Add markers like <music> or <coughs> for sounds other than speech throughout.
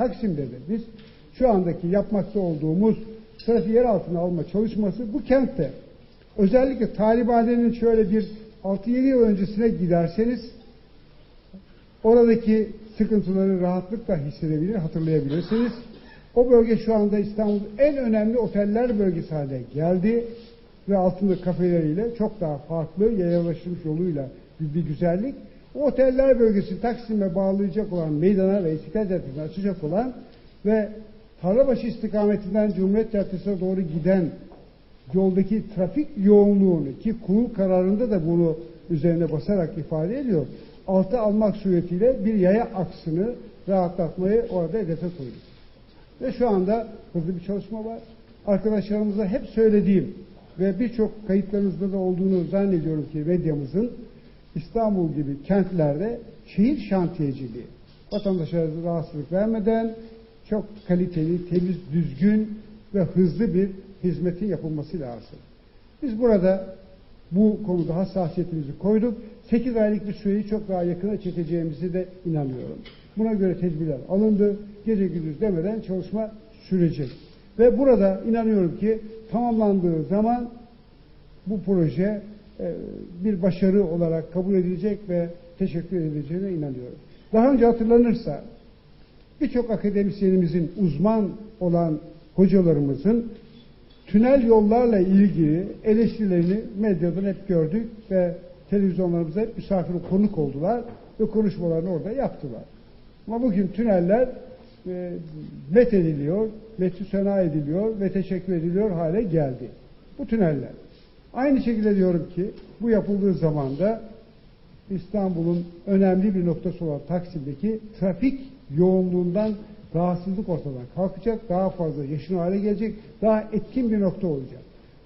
Taksim'de de biz şu andaki yapmakta olduğumuz trafiği yer altına alma çalışması bu kentte özellikle Talibane'nin şöyle bir 6-7 yıl öncesine giderseniz oradaki sıkıntıları rahatlıkla hissedebilir, hatırlayabilirsiniz. O bölge şu anda İstanbul'un en önemli oteller bölgesi haline geldi ve altında kafeleriyle çok daha farklı yayalaşmış yoluyla bir, bir güzellik. Oteller bölgesi Taksim'e bağlayacak olan meydana ve İstiklal Caddesi'ne açacak olan ve Tarlabaşı istikametinden Cumhuriyet Caddesi'ne doğru giden yoldaki trafik yoğunluğunu ki kurul kararında da bunu üzerine basarak ifade ediyor. Altı almak suretiyle bir yaya aksını rahatlatmayı orada hedefe koyduk. Ve şu anda hızlı bir çalışma var. Arkadaşlarımıza hep söylediğim ve birçok kayıtlarınızda da olduğunu zannediyorum ki medyamızın İstanbul gibi kentlerde şehir şantiyeciliği vatandaşlara rahatsızlık vermeden çok kaliteli, temiz, düzgün ve hızlı bir hizmetin yapılması lazım. Biz burada bu konuda hassasiyetimizi koyduk. 8 aylık bir süreyi çok daha yakına çekeceğimizi de inanıyorum. Buna göre tedbirler alındı. Gece gündüz demeden çalışma sürecek. Ve burada inanıyorum ki tamamlandığı zaman bu proje bir başarı olarak kabul edilecek ve teşekkür edileceğine inanıyorum. Daha önce hatırlanırsa birçok akademisyenimizin uzman olan hocalarımızın tünel yollarla ilgili eleştirilerini medyadan hep gördük ve televizyonlarımıza hep misafir konuk oldular ve konuşmalarını orada yaptılar. Ama bugün tüneller e, met ediliyor, metü sena ediliyor ve teşekkür ediliyor hale geldi. Bu tüneller. Aynı şekilde diyorum ki bu yapıldığı zaman da İstanbul'un önemli bir noktası olan Taksim'deki trafik yoğunluğundan rahatsızlık ortadan kalkacak, daha fazla yaşın hale gelecek, daha etkin bir nokta olacak.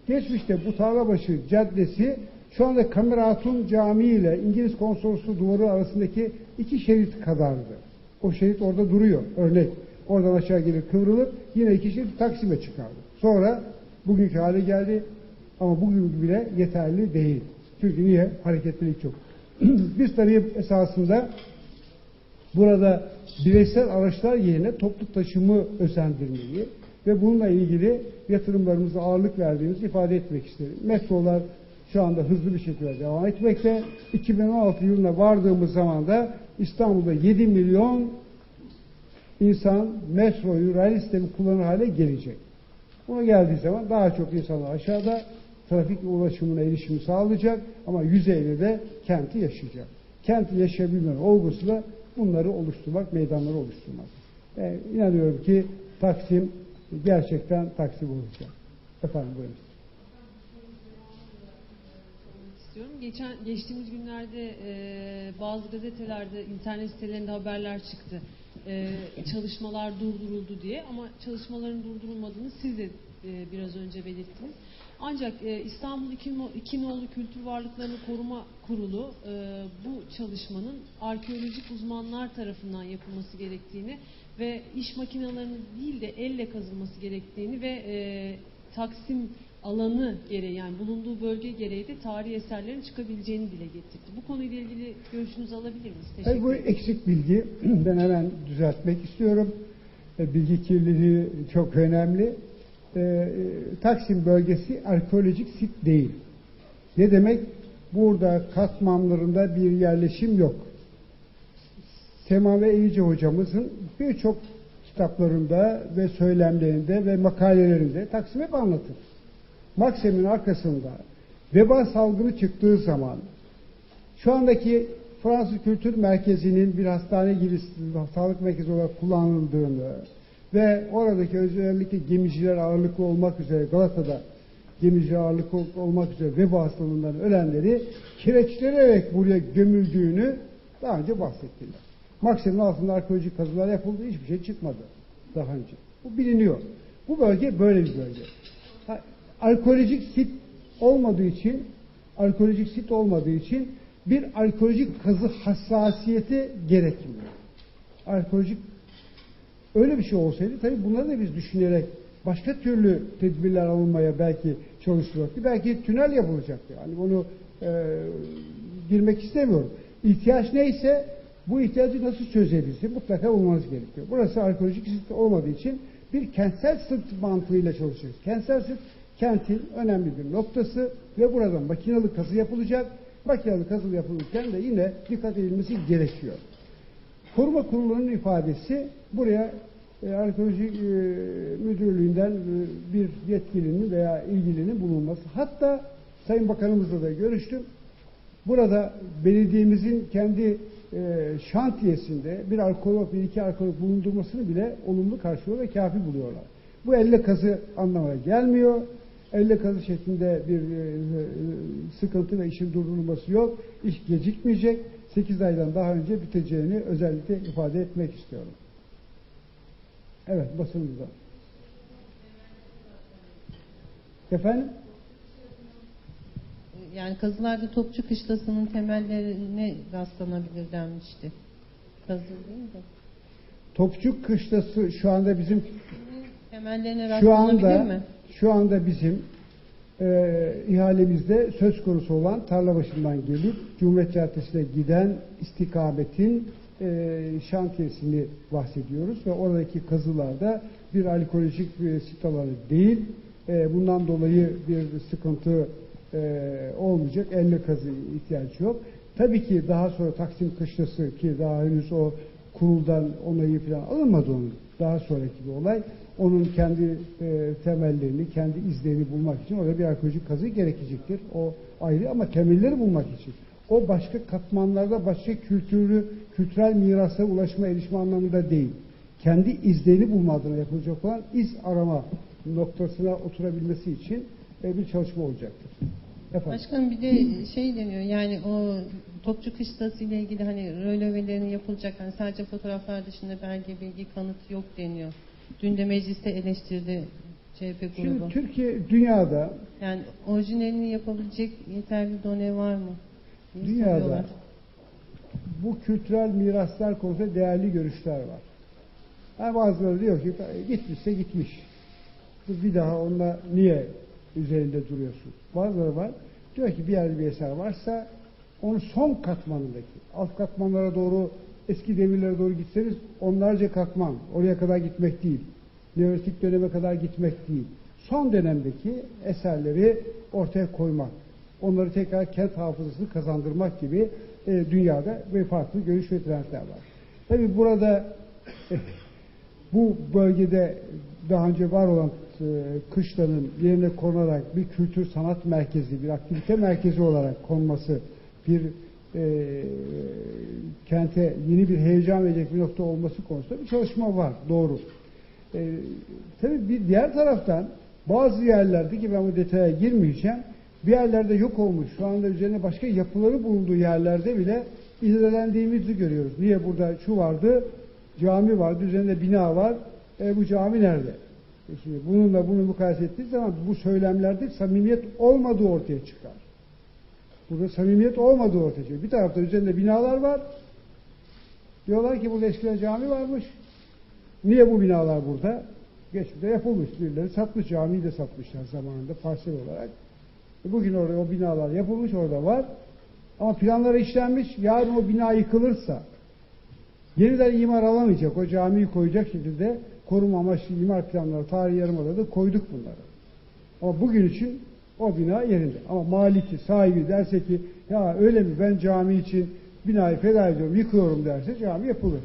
Geçmişte bu Tarlabaşı Caddesi şu anda Kameratun Camii ile İngiliz Konsolosluğu duvarı arasındaki iki şerit kadardı. O şerit orada duruyor. Örnek. Oradan aşağı gelir kıvrılır. Yine iki şerit Taksim'e çıkardı. Sonra bugünkü hale geldi. Ama bugün bile yeterli değil. Çünkü niye? Hareketlilik çok. <clears throat> Biz tabii esasında burada bireysel araçlar yerine toplu taşımı özendirmeyi ve bununla ilgili yatırımlarımıza ağırlık verdiğimizi ifade etmek isterim. Metrolar şu anda hızlı bir şekilde devam etmekte. 2016 yılına vardığımız zaman da İstanbul'da 7 milyon insan metroyu, raylı sistemi kullanır hale gelecek. Buna geldiği zaman daha çok insanlar aşağıda trafik ulaşımına erişimi sağlayacak ama yüzeyde de kenti yaşayacak. Kenti yaşayabilmenin olgusu da bunları oluşturmak, meydanları oluşturmak. Yani inanıyorum ki Taksim gerçekten Taksim olacak. Efendim buyurun. istiyorum. Geçen geçtiğimiz günlerde e, bazı gazetelerde, internet sitelerinde haberler çıktı. E, çalışmalar durduruldu diye ama çalışmaların durdurulmadığını siz de e, biraz önce belirttiniz. Ancak e, İstanbul İkinoğlu Kültür Varlıklarını Koruma Kurulu e, bu çalışmanın arkeolojik uzmanlar tarafından yapılması gerektiğini ve iş makinelerinin değil de elle kazılması gerektiğini ve e, Taksim alanı gereği yani bulunduğu bölge gereği de tarihi eserlerin çıkabileceğini dile getirdi. Bu konuyla ilgili görüşünüzü alabilir miyiz? Teşekkür bu eksik bilgi. <clears throat> Ben hemen düzeltmek istiyorum. E, bilgi kirliliği çok önemli. E, Taksim bölgesi arkeolojik sit değil. Ne demek? Burada katmanlarında bir yerleşim yok. Sema ve Eyici hocamızın birçok kitaplarında ve söylemlerinde ve makalelerinde Taksim hep anlatır. Maksim'in arkasında veba salgını çıktığı zaman şu andaki Fransız Kültür Merkezi'nin bir hastane gibi sağlık merkezi olarak kullanıldığını ve oradaki özellikle gemiciler ağırlıklı olmak üzere Galata'da gemici ağırlıklı olmak üzere veba hastalığından ölenleri kireçlenerek buraya gömüldüğünü daha önce bahsettiler. Maksim'in altında arkeolojik kazılar yapıldı, hiçbir şey çıkmadı daha önce. Bu biliniyor. Bu bölge böyle bir bölge alkolojik sit olmadığı için alkolojik sit olmadığı için bir alkolojik kazı hassasiyeti gerekmiyor. Alkolojik öyle bir şey olsaydı tabii bunları da biz düşünerek başka türlü tedbirler alınmaya belki çalışılacaktı. Belki tünel yapılacaktı. Yani bunu e, girmek istemiyorum. İhtiyaç neyse bu ihtiyacı nasıl çözebilsin mutlaka bulmanız gerekiyor. Burası arkeolojik sit olmadığı için bir kentsel sırt mantığıyla çalışıyoruz. Kentsel sırt kentin önemli bir noktası ve buradan makinalı kazı yapılacak. Makinalı kazı yapılırken de yine dikkat edilmesi gerekiyor. Koruma kurulunun ifadesi buraya e, arkeoloji e, müdürlüğünden e, bir yetkilinin veya ilgilinin bulunması. Hatta Sayın Bakanımızla da görüştüm. Burada belediyemizin kendi e, şantiyesinde bir arkeolog, bir iki arkeolog bulundurmasını bile olumlu karşılıyor ve kafi buluyorlar. Bu elle kazı anlamına gelmiyor. Elle kazı şeklinde bir e, e, sıkıntı ve işin durdurulması yok. İş gecikmeyecek. 8 aydan daha önce biteceğini özellikle ifade etmek istiyorum. Evet basınımızda. Efendim? Yani kazılarda Topçu Kışlası'nın temellerine rastlanabilir denmişti. Kazı değil mi? Topçu Kışlası şu anda bizim Temellerine şu rastlanabilir anda mi? şu anda bizim e, ihalemizde söz konusu olan Tarlabaşı'ndan gelip Cumhuriyet Caddesi'ne giden istikametin e, şantiyesini bahsediyoruz ve oradaki kazılarda bir alkolojik e, sit alanı değil. E, bundan dolayı bir sıkıntı e, olmayacak. Elle kazı ihtiyaç yok. Tabii ki daha sonra Taksim Kışlası ki daha henüz o kuruldan onayı falan alınmadı onun. Daha sonraki bir olay. Onun kendi e, temellerini, kendi izlerini bulmak için orada bir arkeolojik kazı gerekecektir. O ayrı ama temelleri bulmak için. O başka katmanlarda başka kültürü, kültürel mirasa ulaşma, erişme anlamında değil. Kendi izlerini bulma adına yapılacak olan iz arama noktasına oturabilmesi için e, bir çalışma olacaktır. Efendim? Başkanım bir de şey deniyor yani o Topçu Kışlası ile ilgili hani rölevelerin yapılacak hani sadece fotoğraflar dışında belge, bilgi, kanıt yok deniyor. Dün de mecliste eleştirdi CHP grubu. Şimdi Türkiye dünyada Yani orijinalini yapabilecek yeterli done var mı? diye Dünyada soruyorlar. bu kültürel miraslar konusunda değerli görüşler var. Yani bazıları diyor ki gitmişse gitmiş. Bir daha onunla niye üzerinde duruyorsun? Bazıları var. Diyor ki bir yerde bir eser varsa onun son katmanındaki alt katmanlara doğru eski devirlere doğru gitseniz onlarca katman. Oraya kadar gitmek değil. Neolitik döneme kadar gitmek değil. Son dönemdeki eserleri ortaya koymak. Onları tekrar kent hafızasını kazandırmak gibi e, dünyada ve farklı görüş ve trendler var. Tabi burada e, bu bölgede daha önce var olan e, kışlanın yerine konarak bir kültür sanat merkezi, bir aktivite merkezi olarak konması, bir e, kente yeni bir heyecan verecek bir nokta olması konusunda bir çalışma var. Doğru. E, tabii bir diğer taraftan bazı yerlerde ki ben bu detaya girmeyeceğim, bir yerlerde yok olmuş, şu anda üzerine başka yapıları bulunduğu yerlerde bile izlendiğimizi görüyoruz. Niye burada şu vardı, cami vardı, üzerinde bina var, e, bu cami nerede? E şimdi bununla bunu mukayese ettiği zaman bu söylemlerde samimiyet olmadığı ortaya çıkar. Burada samimiyet olmadığı ortaya çıkıyor. Bir tarafta üzerinde binalar var. Diyorlar ki burada eskiden cami varmış. Niye bu binalar burada? Geçmişte yapılmış. Birileri satmış. Camiyi de satmışlar zamanında parsel olarak. E bugün orada o binalar yapılmış. Orada var. Ama planları işlenmiş. Yarın o bina yıkılırsa yeniden imar alamayacak. O camiyi koyacak şekilde koruma amaçlı imar planları tarihi yarımadada koyduk bunları. Ama bugün için o bina yerinde. Ama maliki, sahibi derse ki ya öyle mi ben cami için binayı feda ediyorum, yıkıyorum derse cami yapılır.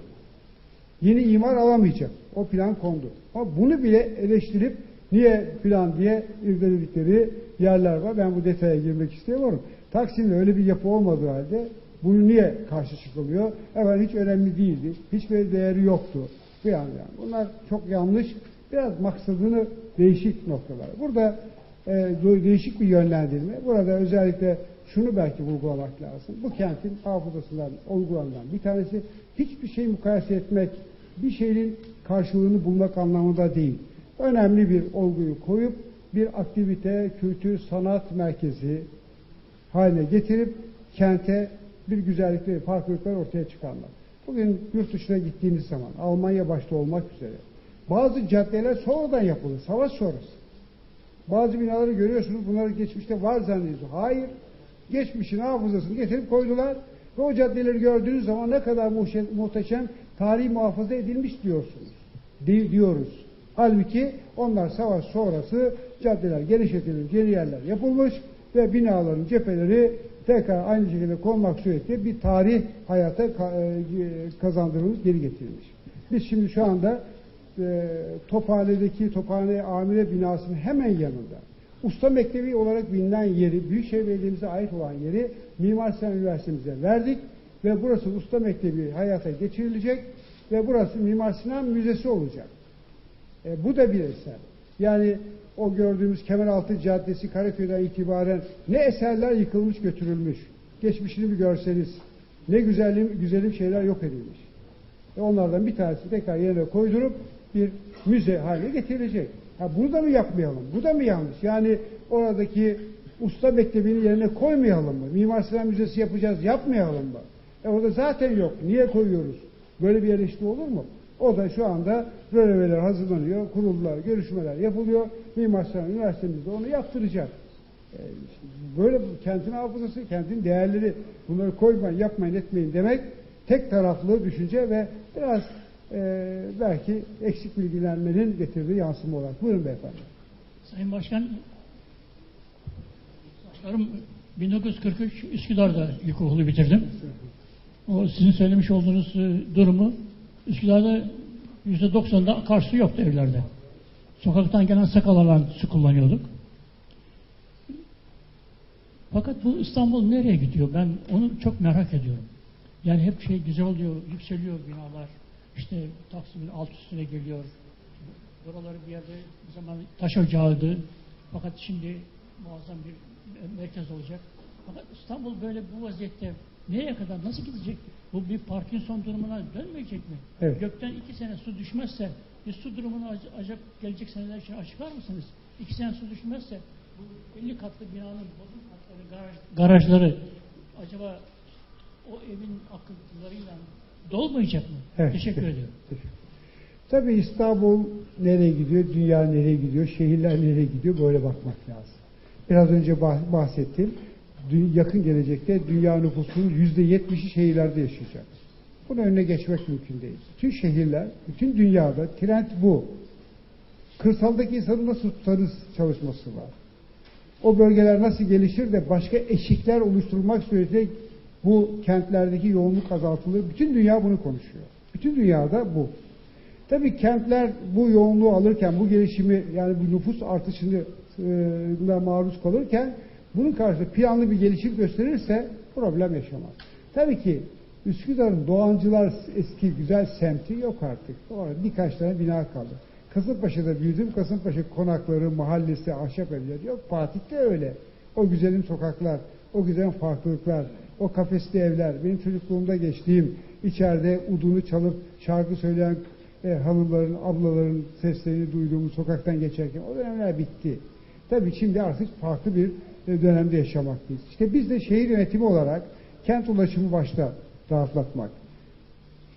Yeni imar alamayacak. O plan kondu. Ama bunu bile eleştirip niye plan diye irdeledikleri yerler var. Ben bu detaya girmek istemiyorum. Taksim'de öyle bir yapı olmadığı halde bunu niye karşı çıkılıyor? Evet hiç önemli değildi. Hiçbir değeri yoktu. Bir yani. Bunlar çok yanlış. Biraz maksadını değişik noktalar. Burada e, değişik bir yönlendirme. Burada özellikle şunu belki vurgulamak lazım. Bu kentin hafızasından olgulanan bir tanesi hiçbir şey mukayese etmek, bir şeyin karşılığını bulmak anlamında değil. Önemli bir olguyu koyup bir aktivite, kültür, sanat merkezi haline getirip kente bir güzellikleri, farklılıklar ortaya çıkarmak. Bugün yurt dışına gittiğiniz zaman Almanya başta olmak üzere bazı caddeler sonradan yapıldı, savaş sonrası. Bazı binaları görüyorsunuz, bunları geçmişte var zannediyorsunuz. Hayır, geçmişin hafızasını getirip koydular Ve o caddeleri gördüğünüz zaman ne kadar muhteşem, tarihi muhafaza edilmiş diyorsunuz. Di- diyoruz. Halbuki onlar savaş sonrası caddeler genişletilmiş, yeni yerler yapılmış ve binaların cepheleri tekrar aynı şekilde konmak suretiyle bir tarih hayata e, kazandırılmış, geri getirilmiş. Biz şimdi şu anda e, Tophane'deki Tophane Amire binasının hemen yanında Usta Mektebi olarak bilinen yeri, Büyükşehir Belediye'mize ait olan yeri Mimar Sinan Üniversitemize verdik ve burası Usta Mektebi hayata geçirilecek ve burası Mimar Sinan Müzesi olacak. E, bu da bir eser. Yani o gördüğümüz Kemeraltı Caddesi Karaköy'den itibaren ne eserler yıkılmış götürülmüş. Geçmişini bir görseniz ne güzelim, güzelim şeyler yok edilmiş. E onlardan bir tanesi tekrar yerine koydurup bir müze haline getirilecek. Ha bunu da mı yapmayalım? Bu da mı yanlış? Yani oradaki usta mektebini yerine koymayalım mı? Mimar Sinan Müzesi yapacağız, yapmayalım mı? E orada zaten yok. Niye koyuyoruz? Böyle bir eleştiri olur mu? O da şu anda röleveler hazırlanıyor, kurullar, görüşmeler yapılıyor. Mimar Sinan Üniversitemiz de onu yaptıracak. E, böyle kentin hafızası, kentin değerleri bunları koymayın, yapmayın, etmeyin demek tek taraflı düşünce ve biraz e, belki eksik bilgilenmenin getirdiği yansıma olarak. Buyurun beyefendi. Sayın Başkan, başlarım 1943 Üsküdar'da ilkokulu bitirdim. O sizin söylemiş olduğunuz e, durumu Üsküdar'da %90'da akarsu yoktu evlerde. Sokaktan gelen sakalarla su kullanıyorduk. Fakat bu İstanbul nereye gidiyor? Ben onu çok merak ediyorum. Yani hep şey güzel oluyor, yükseliyor binalar. İşte Taksim'in alt üstüne geliyor. Buraları bir yerde bir zaman taş ocağıydı. Fakat şimdi muazzam bir merkez olacak. Fakat İstanbul böyle bu vaziyette nereye kadar, nasıl gidecek? Bu bir Parkinson durumuna dönmeyecek mi? Evet. Gökten iki sene su düşmezse, bir su durumunu ac- acaba gelecek seneler için açıklar mısınız? İki sene su düşmezse, bu 50 katlı binanın bodrum katları, garaj, garajları acaba o evin akıntılarıyla dolmayacak mı? Evet. Teşekkür ediyorum. <laughs> Tabii İstanbul nereye gidiyor, dünya nereye gidiyor, şehirler nereye gidiyor böyle bakmak lazım. Biraz önce bah- bahsettim. Yakın gelecekte dünya nüfusunun yüzde yetmişi şehirlerde yaşayacak. Bunun önüne geçmek mümkün değil. Bütün şehirler, bütün dünyada trend bu. Kırsaldaki insanı nasıl tutarız çalışması var. O bölgeler nasıl gelişir de başka eşikler oluşturulmak suretiyle bu kentlerdeki yoğunluk azaltılır. Bütün dünya bunu konuşuyor. Bütün dünyada bu. Tabii kentler bu yoğunluğu alırken, bu gelişimi yani bu nüfus artışına maruz kalırken bunun karşısında planlı bir gelişim gösterirse problem yaşamaz. Tabii ki Üsküdar'ın Doğancılar eski güzel semti yok artık. Orada birkaç tane bina kaldı. Kasımpaşa'da büyüdüm. Kasımpaşa konakları, mahallesi, ahşap evleri yok. Fatih'te öyle. O güzelim sokaklar, o güzel farklılıklar, o kafesli evler, benim çocukluğumda geçtiğim içeride udunu çalıp şarkı söyleyen e, hanımların, ablaların seslerini duyduğumuz sokaktan geçerken o dönemler bitti. Tabii şimdi artık farklı bir e, dönemde yaşamaktayız. İşte biz de şehir yönetimi olarak kent ulaşımı başta rahatlatmak,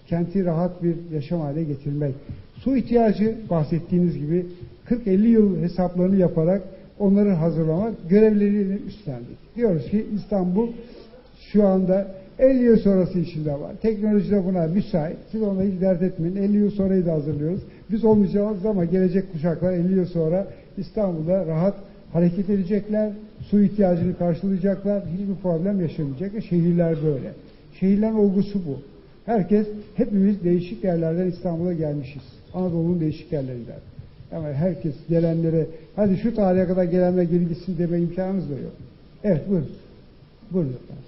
kenti rahat bir yaşam hale getirmek, su ihtiyacı bahsettiğiniz gibi 40-50 yıl hesaplarını yaparak onları hazırlamak görevlerini üstlendik. Diyoruz ki İstanbul şu anda 50 yıl sonrası içinde var. Teknoloji de buna müsait. Siz ona hiç dert etmeyin. 50 yıl sonrayı da hazırlıyoruz. Biz olmayacağız ama gelecek kuşaklar 50 yıl sonra İstanbul'da rahat hareket edecekler. Su ihtiyacını karşılayacaklar. Hiçbir problem yaşamayacak. Şehirler böyle. Şehirlerin olgusu bu. Herkes, hepimiz değişik yerlerden İstanbul'a gelmişiz. Anadolu'nun değişik yerlerinden. Ama herkes gelenlere, hadi şu tarihe kadar gelenler geri gitsin deme imkanımız da yok. Evet buyurun. Buyurun efendim.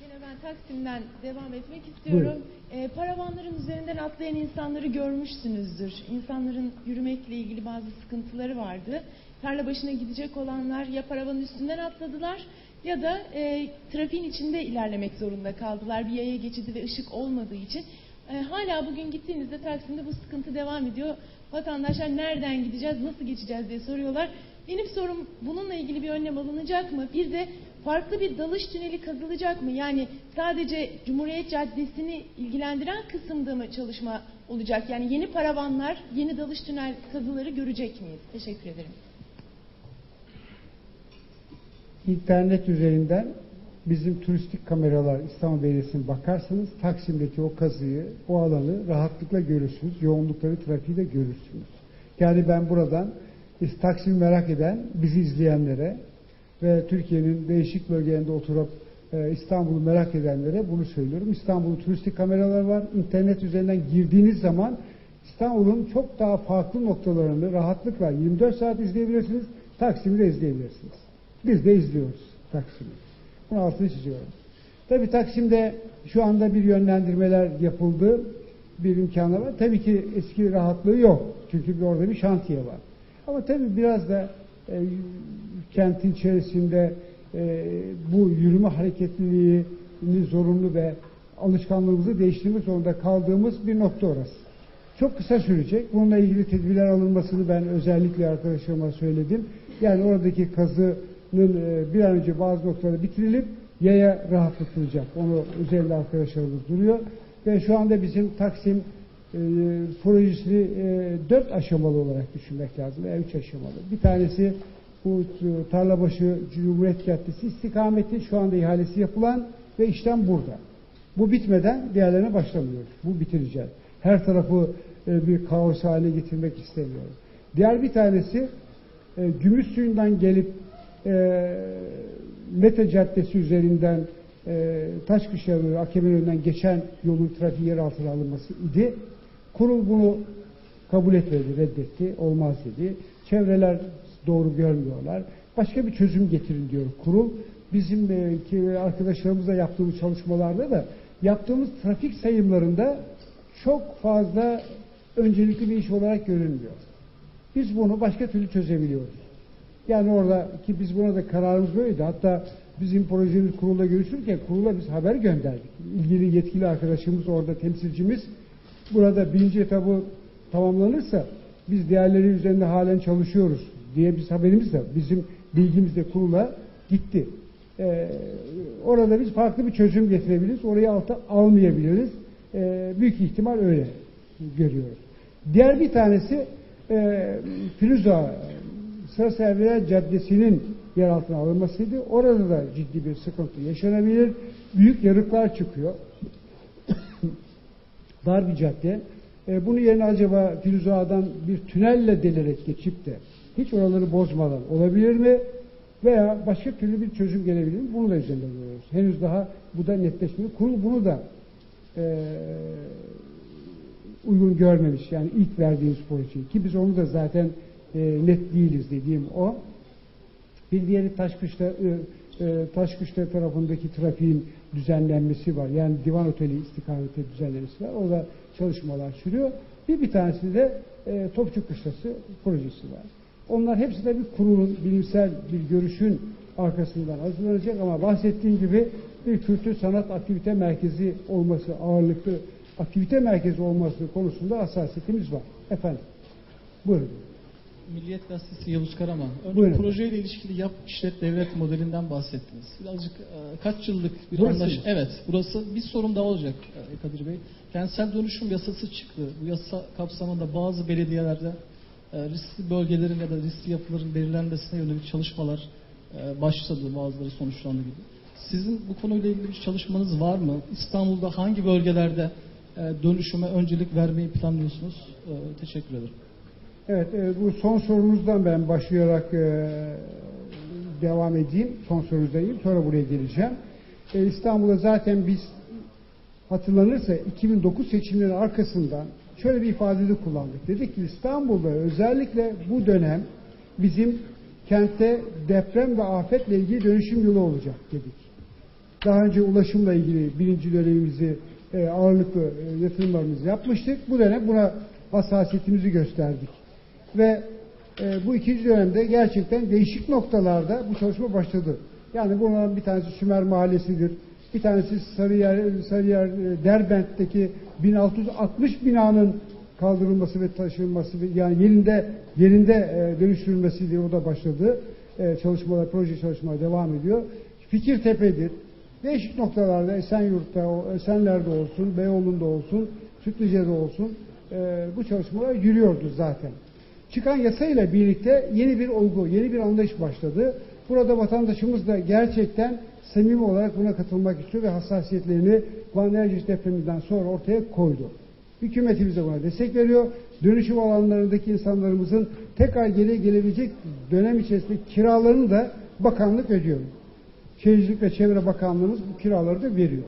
Yine ben Taksim'den devam etmek istiyorum. Ee, paravanların üzerinden atlayan insanları görmüşsünüzdür. İnsanların yürümekle ilgili bazı sıkıntıları vardı. Tarla başına gidecek olanlar ya paravanın üstünden atladılar ya da e, trafiğin içinde ilerlemek zorunda kaldılar. Bir yaya geçidi ve ışık olmadığı için. E, hala bugün gittiğinizde Taksim'de bu sıkıntı devam ediyor. Vatandaşlar nereden gideceğiz, nasıl geçeceğiz diye soruyorlar. Benim sorum bununla ilgili bir önlem alınacak mı? Bir de farklı bir dalış tüneli kazılacak mı? Yani sadece Cumhuriyet Caddesi'ni ilgilendiren kısımda mı çalışma olacak? Yani yeni paravanlar, yeni dalış tünel kazıları görecek miyiz? Teşekkür ederim. internet üzerinden bizim turistik kameralar İstanbul Belediyesi'ne bakarsanız Taksim'deki o kazıyı, o alanı rahatlıkla görürsünüz. Yoğunlukları, trafiği de görürsünüz. Yani ben buradan biz Taksim'i merak eden, bizi izleyenlere ve Türkiye'nin değişik bölgelerinde oturup e, İstanbul'u merak edenlere bunu söylüyorum. İstanbul'un turistik kameralar var. İnternet üzerinden girdiğiniz zaman İstanbul'un çok daha farklı noktalarını rahatlıkla 24 saat izleyebilirsiniz. Taksim'i de izleyebilirsiniz. Biz de izliyoruz Taksim'i. Bunun altını çiziyorum. Tabii Taksim'de şu anda bir yönlendirmeler yapıldı. Bir imkanı var. Tabii ki eski rahatlığı yok. Çünkü bir orada bir şantiye var. Ama tabii biraz da e, kentin içerisinde e, bu yürüme hareketliliğini zorunlu ve alışkanlığımızı değiştirmek zorunda kaldığımız bir nokta orası. Çok kısa sürecek. Bununla ilgili tedbirler alınmasını ben özellikle arkadaşlarıma söyledim. Yani oradaki kazının e, bir an önce bazı noktaları bitirilip yaya rahatlatılacak. Onu üzerinde arkadaşlarımız duruyor. Ve şu anda bizim Taksim e, projesini e, dört aşamalı olarak düşünmek lazım. Veya üç aşamalı. Bir tanesi bu e, Tarlabaşı Cumhuriyet Caddesi istikameti şu anda ihalesi yapılan ve işlem burada. Bu bitmeden diğerlerine başlamıyoruz. Bu bitireceğiz. Her tarafı e, bir kaos haline getirmek istemiyorum. Diğer bir tanesi e, gümüş suyundan gelip Mete Caddesi üzerinden e, Taşkışla Akemen geçen yolun trafiği yer altına alınması idi. Kurul bunu kabul etmedi, reddetti, olmaz dedi. Çevreler doğru görmüyorlar. Başka bir çözüm getirin diyor kurul. Bizim e, arkadaşlarımızla yaptığımız çalışmalarda da yaptığımız trafik sayımlarında çok fazla öncelikli bir iş olarak görünmüyor. Biz bunu başka türlü çözebiliyoruz. Yani orada ki biz buna da kararımız böyleydi. Hatta bizim projemiz kurulda görüşürken kurula biz haber gönderdik. İlgili yetkili arkadaşımız orada temsilcimiz burada birinci etabı tamamlanırsa biz diğerleri üzerinde halen çalışıyoruz diye biz haberimiz de bizim bilgimiz de kurula gitti. Ee, orada biz farklı bir çözüm getirebiliriz. Orayı alta almayabiliriz. Ee, büyük ihtimal öyle görüyoruz. Diğer bir tanesi e, Firuza Sıra Serviler Caddesi'nin yer altına alınmasıydı. Orada da ciddi bir sıkıntı yaşanabilir. Büyük yarıklar çıkıyor. <coughs> Dar bir cadde. E, bunu yerine acaba Firuza'dan bir tünelle delerek geçip de hiç oraları bozmadan olabilir mi? Veya başka türlü bir çözüm gelebilir mi? Bunu da üzerinde duruyoruz. Henüz daha bu da netleşmiyor. Kurul bunu da e, uygun görmemiş. Yani ilk verdiğimiz projeyi. Ki biz onu da zaten e, net değiliz dediğim o. Bir diğeri Taşkışla, e, e, Taşkışla tarafındaki trafiğin düzenlenmesi var. Yani Divan Oteli istikameti düzenlemesi var. Orada çalışmalar sürüyor. Bir bir tanesi de e, Topçu Kışlası projesi var. Onlar hepsi de bir kurulun, bilimsel bir görüşün arkasından hazırlanacak ama bahsettiğim gibi bir kültür sanat aktivite merkezi olması, ağırlıklı aktivite merkezi olması konusunda hassasiyetimiz var. Efendim, buyurun. Milliyet Gazetesi Yavuz Karaman. Önce Buyurun. projeyle ilişkili yap işlet devlet modelinden bahsettiniz. Birazcık e, kaç yıllık bir Burası anlaş... Evet, burası bir sorun daha olacak e, Kadir Bey. Kentsel dönüşüm yasası çıktı. Bu yasa kapsamında bazı belediyelerde riskli bölgelerin ya da riskli yapıların belirlenmesine yönelik çalışmalar e, başladı. Bazıları sonuçlandı gibi. Sizin bu konuyla ilgili bir çalışmanız var mı? İstanbul'da hangi bölgelerde e, dönüşüme öncelik vermeyi planlıyorsunuz? E, teşekkür ederim. Evet, e, bu son sorunuzdan ben başlayarak e, devam edeyim. Son sorunuzdayım. Sonra buraya geleceğim. E, İstanbul'da zaten biz hatırlanırsa 2009 seçimlerinin arkasından şöyle bir ifadede kullandık. Dedik ki İstanbul'da özellikle bu dönem bizim kente deprem ve afetle ilgili dönüşüm yolu olacak dedik. Daha önce ulaşımla ilgili birinci dönemimizi e, ağırlıklı e, yatırımlarımızı yapmıştık. Bu dönem buna hassasiyetimizi gösterdik. Ve e, bu ikinci dönemde gerçekten değişik noktalarda bu çalışma başladı. Yani bunların bir tanesi Sümer Mahallesi'dir. Bir tanesi Sarıyer, Sarıyer e, Derbent'teki 1660 binanın kaldırılması ve taşınması yani yerinde yerinde e, dönüştürülmesiyle o da başladı. E, çalışmalar, proje çalışmaları devam ediyor. Fikirtepe'dir. Değişik noktalarda Esenyurt'ta, Esenler'de olsun, Beyoğlu'nda olsun, Sütlüce'de olsun bu çalışmalar yürüyordu zaten. Çıkan yasayla birlikte yeni bir olgu, yeni bir anlayış başladı. Burada vatandaşımız da gerçekten samimi olarak buna katılmak istiyor ve hassasiyetlerini Van depreminden sonra ortaya koydu. Hükümetimiz de buna destek veriyor. Dönüşüm alanlarındaki insanlarımızın tekrar geriye gelebilecek dönem içerisinde kiralarını da bakanlık ödüyor. Şehircilik ve Çevre Bakanlığımız bu kiraları da veriyor.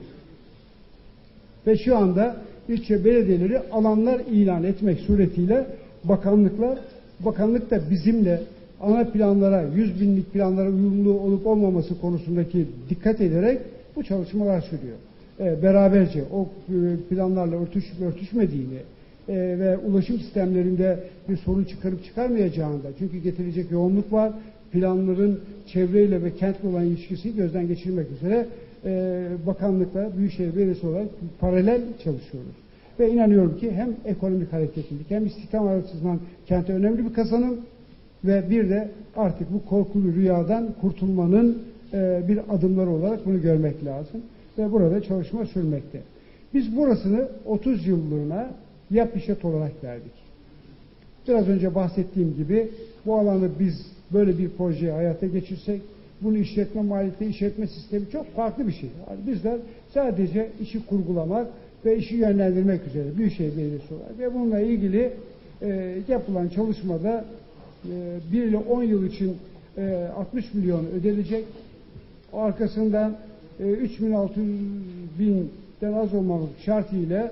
Ve şu anda ilçe belediyeleri alanlar ilan etmek suretiyle bakanlıklar, bakanlık da bizimle ana planlara, 100 binlik planlara uyumlu olup olmaması konusundaki dikkat ederek bu çalışmalar sürüyor. Ee, beraberce o e, planlarla örtüşüp örtüşmediğini e, ve ulaşım sistemlerinde bir sorun çıkarıp çıkarmayacağını da çünkü getirecek yoğunluk var. Planların çevreyle ve kentle olan ilişkisi gözden geçirmek üzere e, bakanlıkla Büyükşehir Belediyesi olarak paralel çalışıyoruz. Ve inanıyorum ki hem ekonomik hareketlilik hem istihdam açısından kente önemli bir kazanım ve bir de artık bu korkulu rüyadan kurtulmanın e, bir adımları olarak bunu görmek lazım. Ve burada çalışma sürmekte. Biz burasını 30 yıllığına yap işlet olarak verdik. Biraz önce bahsettiğim gibi bu alanı biz böyle bir projeyi hayata geçirsek bunu işletme maliyeti, işletme sistemi çok farklı bir şey. Yani bizler sadece işi kurgulamak ve işi yönlendirmek üzere Büyükşehir Belediyesi olarak ve bununla ilgili e, yapılan çalışmada 1 ile 10 yıl için e, 60 milyon ödenecek. Arkasından e, 3600 binden az olmamak şartıyla